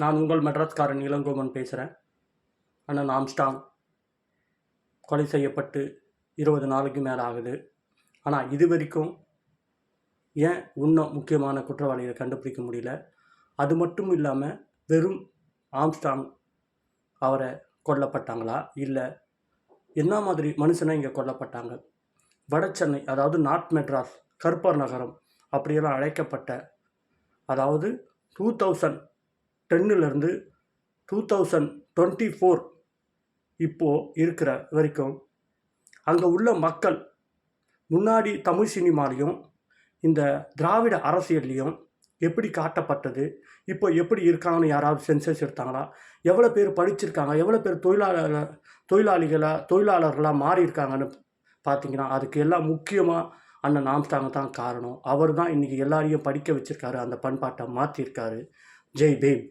நான் உங்கள் மெட்ராஸ்காரன் இளங்கோமன் பேசுகிறேன் அண்ணன் ஆம்ஸ்டாங் கொலை செய்யப்பட்டு இருபது நாளைக்கு மேலே ஆகுது. ஆனால் இது வரைக்கும் ஏன் இன்னும் முக்கியமான குற்றவாளிகளை கண்டுபிடிக்க முடியல? அது மட்டும் இல்லாமல் வெறும் ஆம்ஸ்டாங் அவரை கொல்லப்பட்டாங்களா? இல்லை என்ன மாதிரி மனுஷனை இங்கே கொல்லப்பட்டாங்க? வட சென்னை அதாவது நார்த் மெட்ராஸ் கருப்பர் நகரம் அப்படியெல்லாம் அழைக்கப்பட்ட அதாவது டூ தௌசண்ட் டென்னிலேருந்து டூ தௌசண்ட் டுவெண்ட்டி ஃபோர் இப்போது இருக்கிற வரைக்கும் அங்கே உள்ள மக்கள் முன்னாடி தமிழ் சினிமாலையும் இந்த திராவிட அரசியல்லையும் எப்படி காட்டப்பட்டது இப்போ எப்படி இருக்காங்கன்னு யாராவது சென்சஸ் எடுத்தாங்களா? எவ்வளோ பேர் படிச்சிருக்காங்க எவ்வளோ பேர் தொழிலாளர் தொழிலாளிகளாக தொழிலாளர்களாக மாறி இருக்காங்கன்னு பார்த்தீங்கன்னா அதுக்கு எல்லாம் முக்கியமாக அண்ணன் ஆம்ஸ்டாங் தான் காரணம். அவர் தான் இன்றைக்கி எல்லாரையும் படிக்க வச்சுருக்காரு அந்த பண்பாட்டை மாற்றிருக்காரு ஜெய் பீம்.